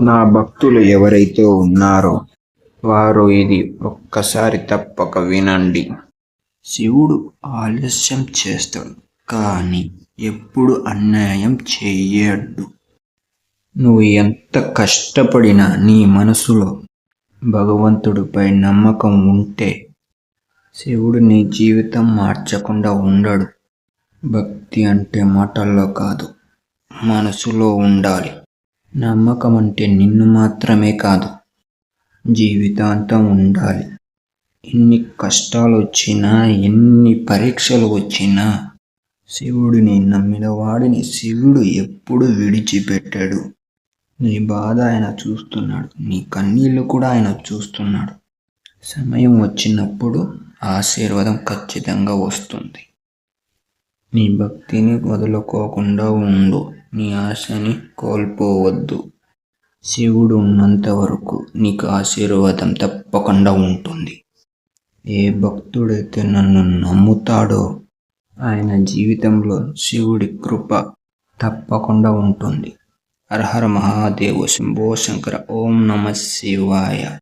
నా భక్తులు ఎవరైతే ఉన్నారో వారు ఇది ఒక్కసారి తప్పక వినండి. శివుడు ఆలస్యం చేస్తాడు కానీ ఎప్పుడు అన్యాయం చేయడు. నువ్వు ఎంత కష్టపడినా నీ మనసులో భగవంతుడిపై నమ్మకం ఉంటే శివుడు నీ జీవితం మార్చకుండా ఉండడు. భక్తి అంటే మాటల్లో కాదు మనసులో ఉండాలి. నమ్మకం అంటే నిన్ను మాత్రమే కాదు జీవితాంతం ఉండాలి ఎన్ని కష్టాలు వచ్చినా ఎన్ని పరీక్షలు వచ్చినా శివుడిని నమ్మిన వాడిని శివుడు ఎప్పుడు విడిచిపెట్టాడు. నీ బాధ ఆయన చూస్తున్నాడు నీ కన్నీళ్ళు కూడా ఆయన చూస్తున్నాడు. సమయం వచ్చినప్పుడు ఆశీర్వాదం ఖచ్చితంగా వస్తుంది. నీ భక్తిని వదులుకోకుండా ఉండు. నీ ఆశని కోల్పోవద్దు. శివుడు ఉన్నంత వరకు నీకు ఆశీర్వాదం తప్పకుండా ఉంటుంది. ఏ భక్తుడైతే నన్ను నమ్ముతాడో ఆయన జీవితంలో శివుడి కృప తప్పకుండా ఉంటుంది. హర మహాదేవ శంభో శంకర ఓం నమ శివాయ.